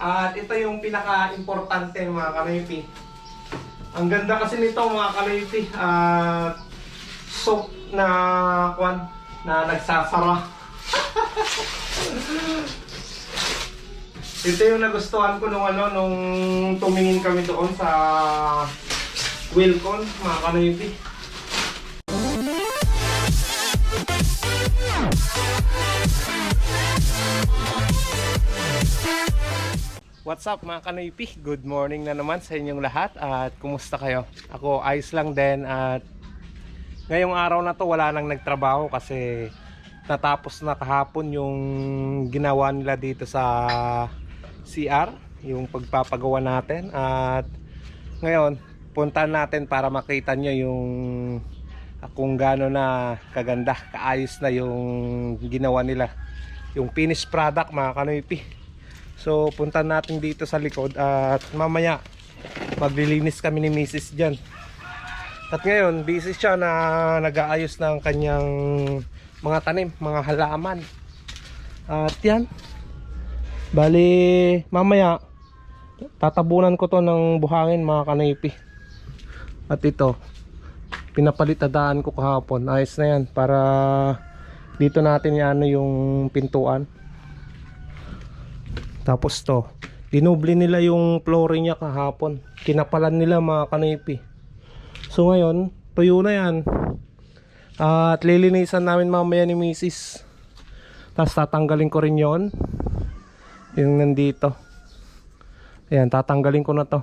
At ito yung pinaka-importante mga kanoypi. Ang ganda kasi nito mga kanoypi. At soap na kwan na nagsasara. ito yung nagustuhan ko nung ano nung tumingin kami doon sa Wilcon mga kanoypi. What's up mga kanoypi? Good morning na naman sa inyong lahat at kumusta kayo? Ako ayos lang din at ngayong araw na to wala nang nagtrabaho kasi natapos na kahapon yung ginawa nila dito sa CR yung pagpapagawa natin at ngayon punta natin para makita nyo yung kung gaano na kaganda kaayos na yung ginawa nila yung finished product mga kanoypi So punta natin dito sa likod at mamaya maglilinis kami ni Mrs. dyan. At ngayon busy siya na nag-aayos ng kanyang mga tanim, mga halaman. At yan. Bali mamaya tatabunan ko to ng buhangin mga kanaypi. At ito pinapalitadaan ko kahapon. Ayos na yan para dito natin yan yung pintuan. Tapos to, dinubli nila yung flooring niya kahapon. Kinapalan nila mga kanipi. So ngayon, tuyo na yan. At lilinisan namin mamaya ni Mrs. Tapos tatanggalin ko rin yon Yung nandito. Ayan, tatanggalin ko na to.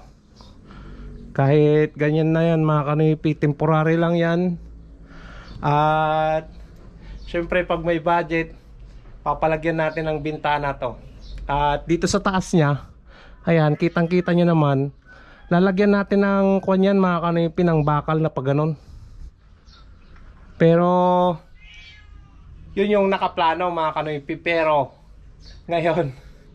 Kahit ganyan na yan mga kanipi, temporary lang yan. At syempre pag may budget, papalagyan natin ng bintana to. At dito sa taas niya, ayan, kitang-kita nyo naman, lalagyan natin ng kunyan mga kanipi ng bakal na paganon. Pero, yun yung nakaplano mga kanipi. Pero, ngayon,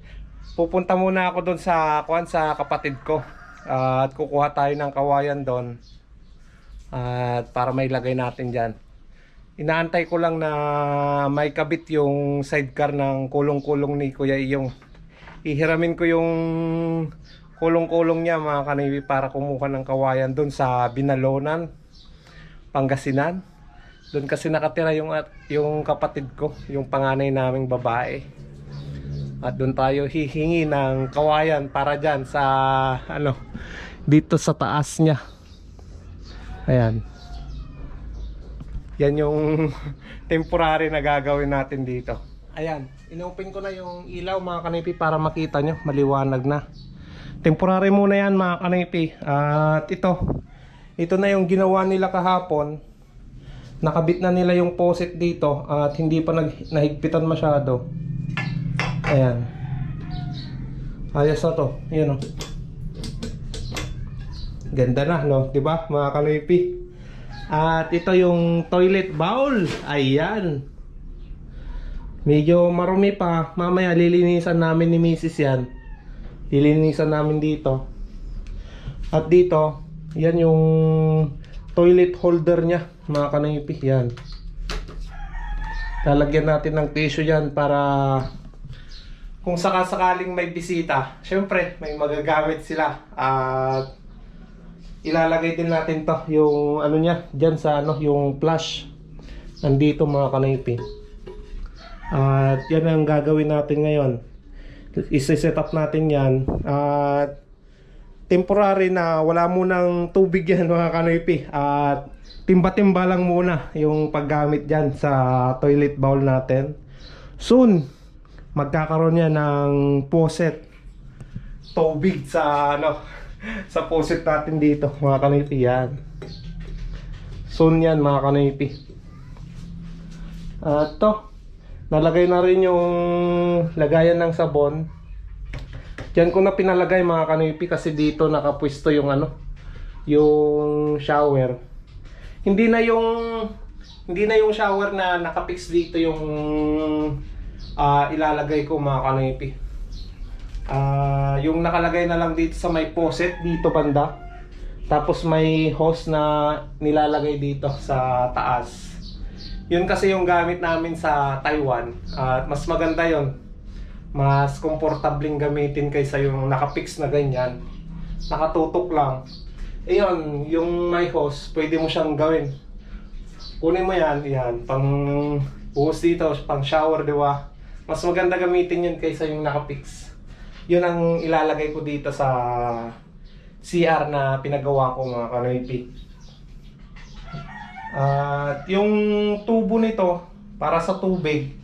pupunta muna ako doon sa, kuan, sa kapatid ko. at kukuha tayo ng kawayan doon. At para may lagay natin dyan. Inaantay ko lang na may kabit yung sidecar ng kulong-kulong ni Kuya Iyong. Ihiramin ko yung kulong-kulong niya mga kanibi para kumuha ng kawayan doon sa Binalonan, Pangasinan. Doon kasi nakatira yung, yung kapatid ko, yung panganay naming babae. At doon tayo hihingi ng kawayan para dyan sa ano dito sa taas niya. Ayan. Yan yung temporary na gagawin natin dito. Ayan, inopen ko na yung ilaw mga kanipi para makita nyo, maliwanag na. Temporary muna yan mga kanipi. At ito, ito na yung ginawa nila kahapon. Nakabit na nila yung poset dito at hindi pa nag nahigpitan masyado. Ayan. Ayos na to. Yan o. Ganda na, no? 'Di ba mga kanipi? At ito yung toilet bowl. Ayan. Medyo marumi pa. Mamaya lilinisan namin ni Mrs. yan. Lilinisan namin dito. At dito, yan yung toilet holder niya. Mga kanipi. Yan. Lalagyan natin ng tissue yan para kung sakasakaling may bisita, syempre may magagamit sila. At ilalagay din natin to yung ano niya diyan sa ano yung flash. Nandito mga kanipi at yan ang gagawin natin ngayon. Isi-set up natin yan. At temporary na wala munang tubig yan mga kanipi at timba-timba lang muna yung paggamit dyan sa toilet bowl natin. Soon magkakaroon yan ng faucet. Tubig sa ano sa faucet natin dito mga kanipi yan. Soon yan mga kanipi at to. Nalagay na rin yung lagayan ng sabon. Diyan ko na pinalagay mga kanipi kasi dito nakapwesto yung ano yung shower. Hindi na yung hindi na yung shower na nakapix dito yung ah, ilalagay ko mga kanipi Ah, yung nakalagay na lang dito sa may faucet dito banda. Tapos may hose na nilalagay dito sa taas. Yun kasi yung gamit namin sa Taiwan. At mas maganda yon mas komportabling gamitin kaysa yung nakapix na ganyan. Nakatutok lang. Eh yun, yung my hose, pwede mo siyang gawin. Kunin mo yan, yan, pang buhos dito, pang shower, di ba? Mas maganda gamitin yun kaysa yung nakapix. Yun ang ilalagay ko dito sa CR na pinagawa ko mga kanoypi. At yung tubo nito, para sa tubig,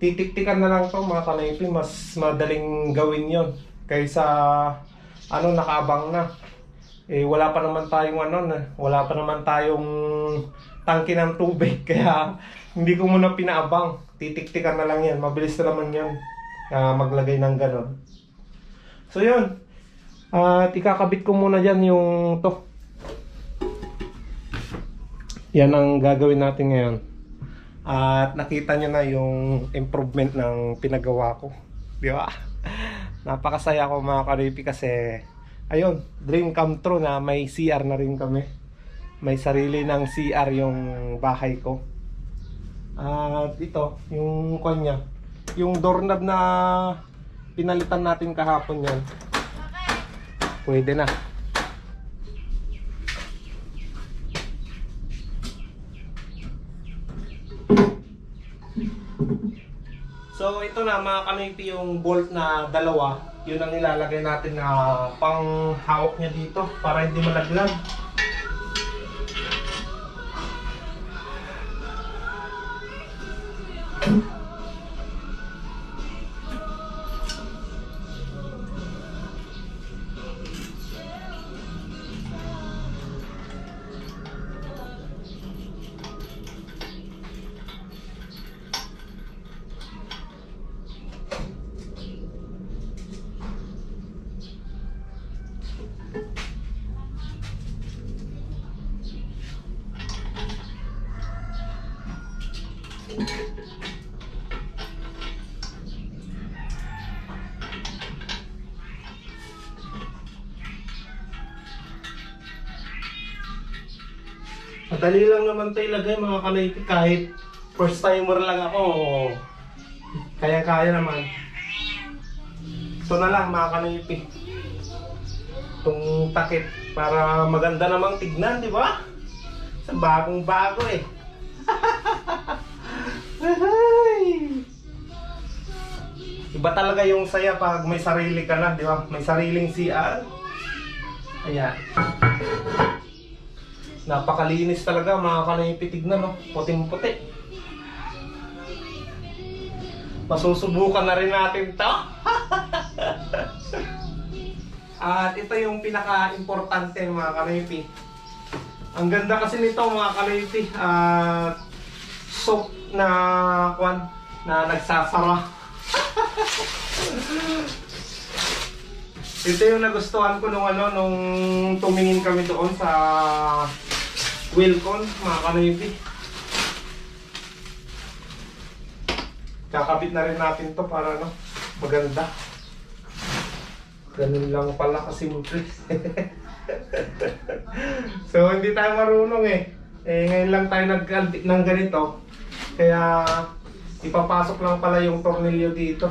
titiktikan na lang to mga kanoypi, mas madaling gawin yon kaysa ano nakaabang na. Eh wala pa naman tayong ano wala pa naman tayong tangke ng tubig kaya hindi ko muna pinaabang. Titiktikan na lang yan, mabilis na naman yan ah, maglagay ng ganon. So yun, at ikakabit ko muna dyan yung to. Yan ang gagawin natin ngayon. At nakita nyo na yung improvement ng pinagawa ko. Di ba? Napakasaya ko mga karipi kasi ayun, dream come true na may CR na rin kami. May sarili ng CR yung bahay ko. At ito, yung kanya, yung doorknob na pinalitan natin kahapon yan. Pwede na. So ito na mga kanipi yung bolt na dalawa. Yun ang ilalagay natin na pang hawak niya dito para hindi malaglag. Madali lang naman ito ilagay mga kanipi kahit first timer lang ako. Kaya-kaya naman. Ito na lang mga kanipi. Itong takip para maganda namang tignan, di ba? Sa bagong bago eh. Iba talaga yung saya pag may sarili ka na, di ba? May sariling CR. Ayan. Napakalinis talaga mga kanipi tignan, no? Puting-puti. Masusubukan na rin natin to. At ito yung pinaka-importante mga kanipi. Ang ganda kasi nito mga kanipi. At soap na kwan na nagsasara. Ito yung nagustuhan ko nung ano nung tumingin kami doon sa Wilcon, mga kanipi. Kakabit na rin natin to para ano, maganda. Ganun lang pala kasimple. so hindi tayo marunong eh. Eh ngayon lang tayo nag ng ganito. Kaya ipapasok lang pala yung tornilyo dito.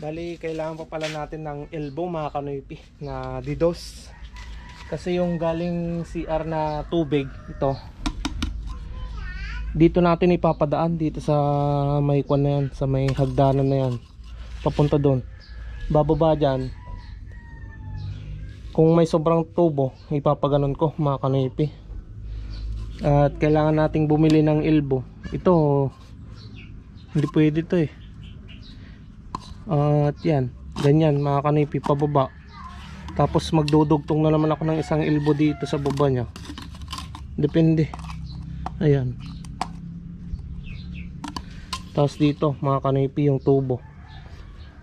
Bali, kailangan pa pala natin ng elbow mga kanoypi na didos. Kasi yung galing CR na tubig, ito. Dito natin ipapadaan dito sa may kwan na yan, sa may hagdanan na yan. Papunta doon. Bababa dyan. Kung may sobrang tubo, ipapaganon ko mga kanoypi. At kailangan nating bumili ng elbow. Ito, hindi pwede to eh. At yan, ganyan mga kanipi pababa. Tapos magdudugtong na naman ako ng isang elbow dito sa baba niya. Depende. Ayan. Tapos dito mga kanipi yung tubo.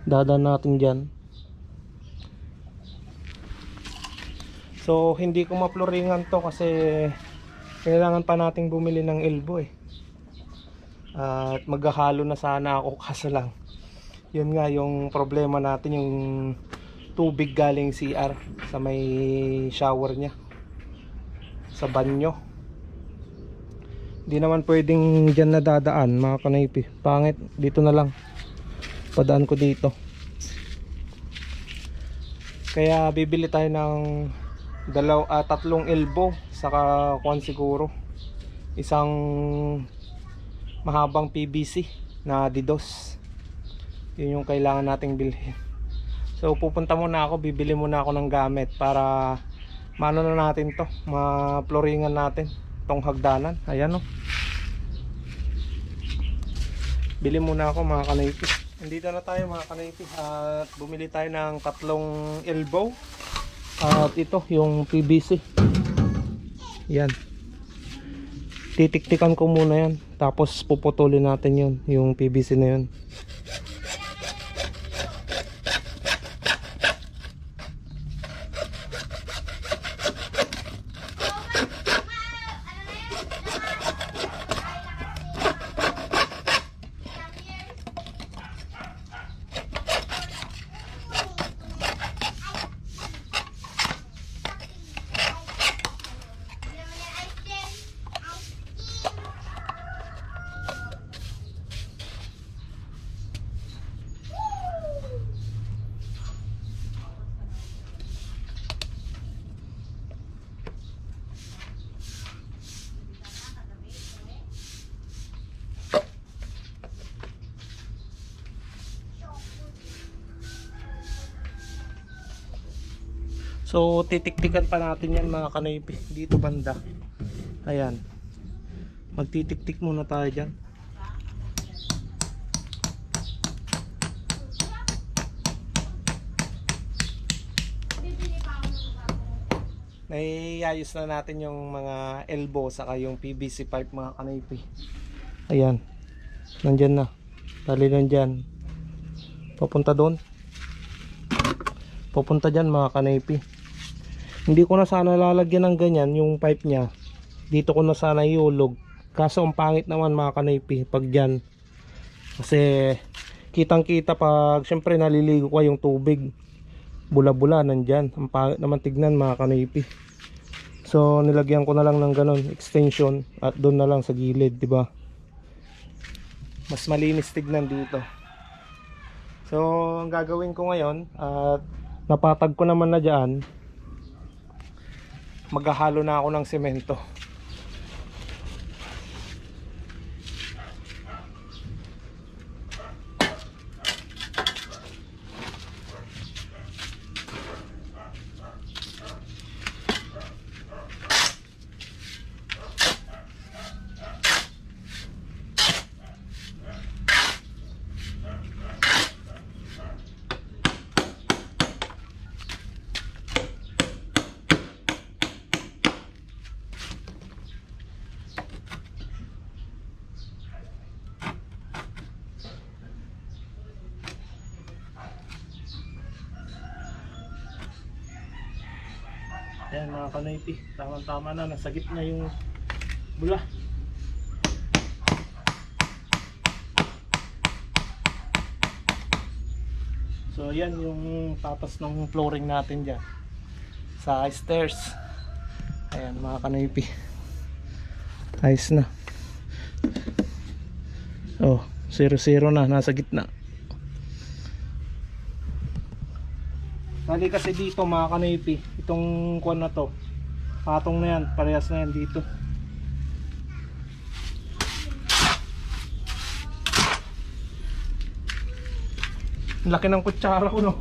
Dadan natin dyan. So hindi ko maploringan to kasi kailangan pa nating bumili ng elbow eh. At maghahalo na sana ako kaso lang yun nga yung problema natin yung tubig galing CR sa may shower niya. Sa banyo. Hindi naman pwedeng dyan na dadaan mga kanaypi. Pangit dito na lang. Padaan ko dito. Kaya bibili tayo ng dalaw, ah, tatlong elbow saka kuan siguro. Isang mahabang PVC na didos yun yung kailangan nating bilhin. So pupunta muna ako bibili muna ako ng gamit para maano na natin to ma-floringan natin tong hagdanan. Ayan o bili muna ako mga kanaypi. Nandito na tayo mga kanaypi at bumili tayo ng tatlong elbow at ito yung PVC yan. Titiktikan ko muna yan tapos puputulin natin yun yung PVC na yun So titiktikan pa natin yan mga kanaypi dito banda. Ayan. Magtitiktik muna tayo dyan. Naiayos na natin yung mga elbow saka yung PVC pipe mga kanaypi. Ayan. Nandyan na. Tali nandyan. Papunta doon. Papunta dyan mga kanaypi. Hindi ko na sana lalagyan ng ganyan yung pipe niya. Dito ko na sana iulog. Kaso ang pangit naman mga kanaypi pag dyan. Kasi kitang kita pag syempre naliligo ko yung tubig. Bula-bula nandyan. Ang pangit naman tignan mga kanaypi. So nilagyan ko na lang ng ganon extension at doon na lang sa gilid, 'di ba? Mas malinis tignan dito. So ang gagawin ko ngayon at napatag ko naman na diyan maghahalo na ako ng semento Ayan mga kanoypi, tamang tama na, nasa gitna yung bula. So yan yung tatas ng flooring natin dyan sa stairs. Ayan mga kanoypi. Ayos na. Oh, 0-0 na, nasa gitna. Bali kasi dito mga kanipi, itong kuwan na to. Patong na yan, parehas na yan dito. Laki ng kutsara ko no.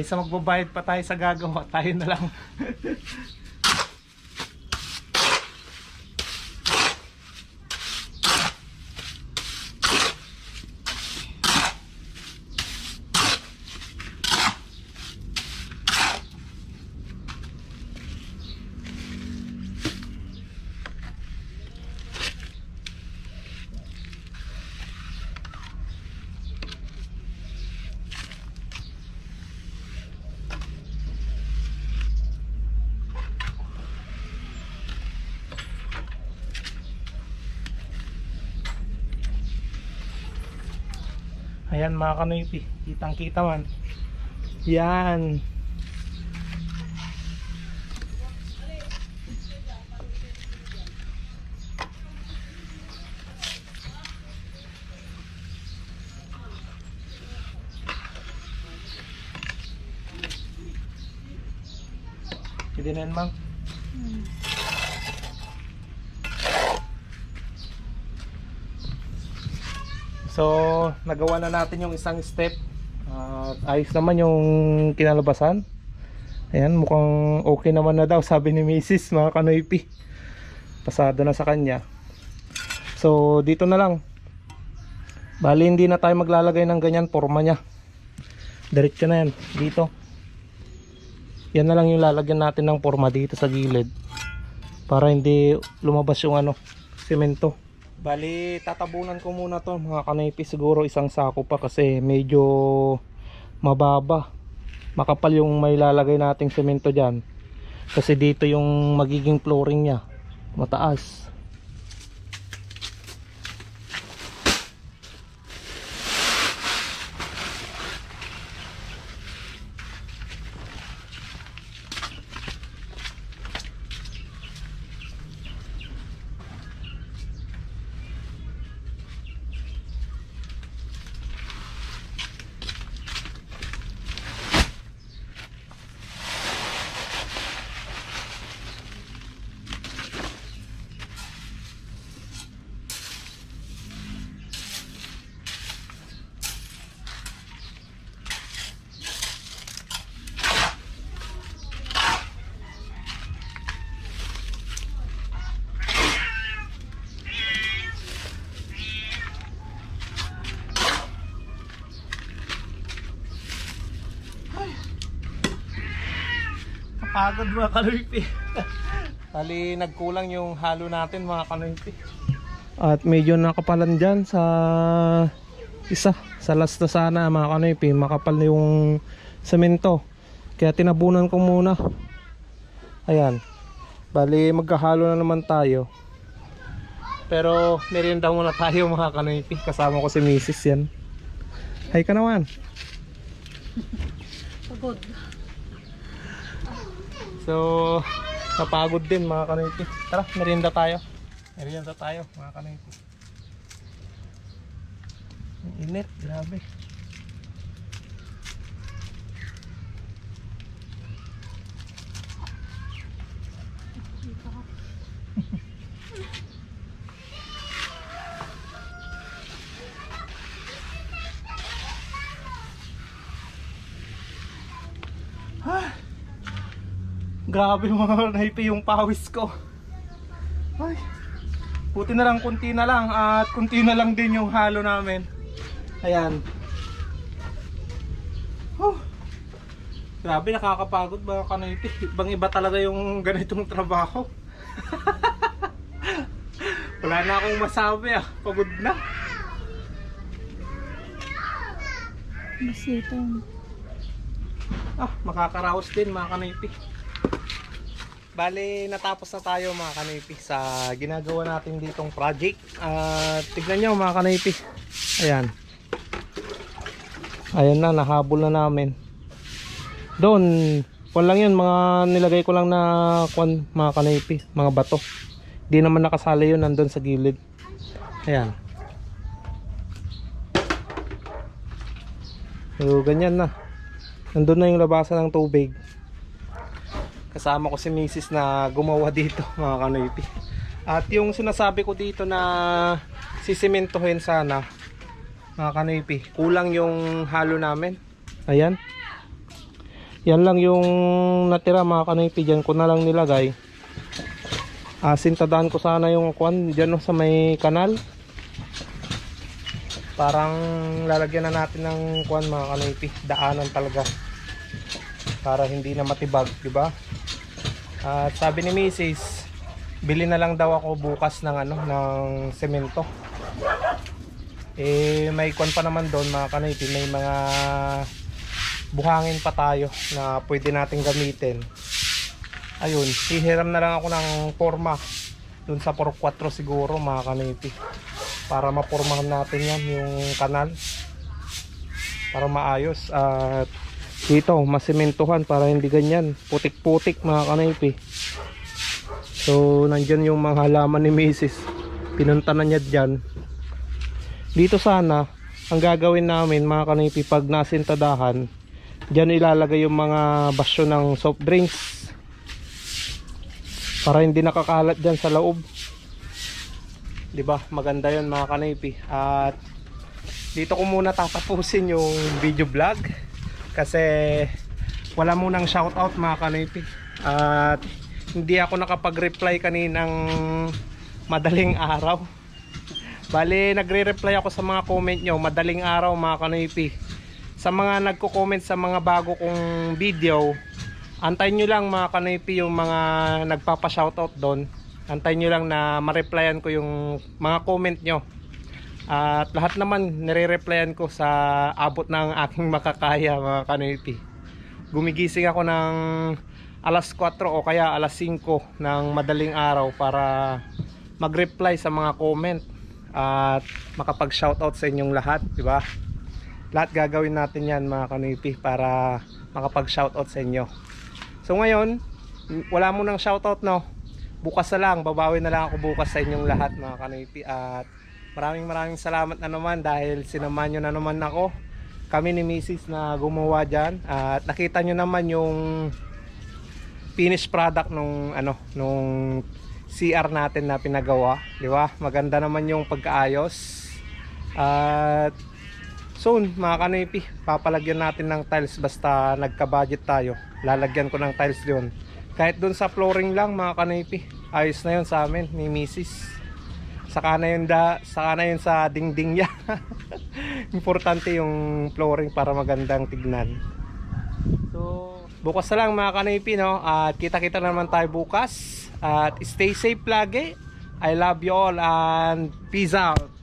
Kaysa magbabayad pa tayo sa gagawa, tayo na lang. Ayan mga kanoypi, kitang kita man. Yan. Pwede na yan, Mang. So, nagawa na natin yung isang step. At ayos naman yung kinalabasan. Ayan, mukhang okay naman na daw, sabi ni Mrs. mga kanoypi. Pasado na sa kanya. So, dito na lang. Bali, hindi na tayo maglalagay ng ganyan, forma niya. Diretso na yan, dito. Yan na lang yung lalagyan natin ng forma dito sa gilid. Para hindi lumabas yung ano, semento. Bali, tatabunan ko muna to mga kanaypi siguro isang sako pa kasi medyo mababa. Makapal yung may lalagay nating semento dyan. Kasi dito yung magiging flooring niya. Mataas. Kapagod mga kanoypi. Bali, nagkulang yung halo natin mga kanoypi. At medyo nakapalan dyan sa isa. Sa last na sana mga kanoypi. Makapal na yung semento. Kaya tinabunan ko muna. Ayan. Bali, magkahalo na naman tayo. Pero merienda muna tayo mga kanoypi. Kasama ko si Mrs. yan. Hay ka naman. Pagod. So, napagod din mga kanoypi. Tara, merienda tayo. Merienda tayo mga kanoypi. Ang init, grabe. Grabe mga naipi yung pawis ko. Ay. Puti na lang, kunti na lang at kunti na lang din yung halo namin. Ayan. Huh. Grabe nakakapagod ba kanaypi. Ibang iba talaga yung ganitong trabaho. Wala na akong masabi ah. Pagod na. Masitong. Ah, makakaraos din mga kanipi. Bale, natapos na tayo mga kanipi sa ginagawa natin ditong project. At tignan nyo mga kanipi. Ayan. Ayan na, nahabol na namin. Doon, kwan lang yun, mga nilagay ko lang na kwan, mga kanipi, mga bato. Di naman nakasali yun, nandun sa gilid. Ayan. So, ganyan na. Nandun na yung labasan ng tubig. Kasama ko si Mrs. na gumawa dito, mga kanoypi. At yung sinasabi ko dito na sisimentohin sana, mga kanoypi, kulang yung halo namin. Ayan. Yan lang yung natira mga kanoypi. Diyan ko na lang nilagay. Ah, sintadaan ko sana yung kwan diyan no, sa may kanal. Parang lalagyan na natin ng kwan mga kanoypi. Daanan talaga. Para hindi na matibag, di ba? At sabi ni Mrs. Bili na lang daw ako bukas ng ano ng semento. Eh may kwan pa naman doon mga kanoypi, may mga buhangin pa tayo na pwede nating gamitin. Ayun, hihiram na lang ako ng forma doon sa 4 siguro mga kanoypi para mapormahan natin yan yung kanal para maayos at dito masimentohan para hindi ganyan putik-putik mga kanaypi so nandyan yung mga halaman ni Mrs. pinunta na niya dyan dito sana ang gagawin namin mga kanaypi pag nasintadahan dyan ilalagay yung mga basyo ng soft drinks para hindi nakakalat dyan sa loob 'di ba? Maganda 'yon mga kanaypi. At dito ko muna tatapusin yung video vlog kasi wala munang shoutout mga kanaypi. At hindi ako nakapag-reply kaninang madaling araw. Bale, nagre-reply ako sa mga comment nyo madaling araw mga kanaypi. Sa mga nagko-comment sa mga bago kong video, antayin nyo lang mga kanaypi yung mga nagpapa-shoutout doon antayin nyo lang na ma-replyan ko yung mga comment nyo at lahat naman nire-replyan ko sa abot ng aking makakaya mga kanoypi gumigising ako ng alas 4 o kaya alas 5 ng madaling araw para mag-reply sa mga comment at makapag shoutout sa inyong lahat di ba? Lahat gagawin natin yan mga kanoypi para makapag shoutout sa inyo. So ngayon wala mo ng shoutout no? Bukas na lang, babawi na lang ako bukas sa inyong lahat mga kanipi at maraming maraming salamat na naman dahil sinamahan nyo na naman ako. Kami ni Mrs. na gumawa dyan. At nakita nyo naman yung finished product nung ano nung CR natin na pinagawa. Di ba? Maganda naman yung pagkaayos at soon mga kanipi papalagyan natin ng tiles basta nagka budget tayo. Lalagyan ko ng tiles doon kahit doon sa flooring lang mga kanipi ayos na yun sa amin ni Mrs. saka na yun, da, saka na yun sa dingding niya. Importante yung flooring para magandang tignan. So bukas na lang mga kanipi no? at kita kita naman tayo bukas. At stay safe lagi. I love you all and peace out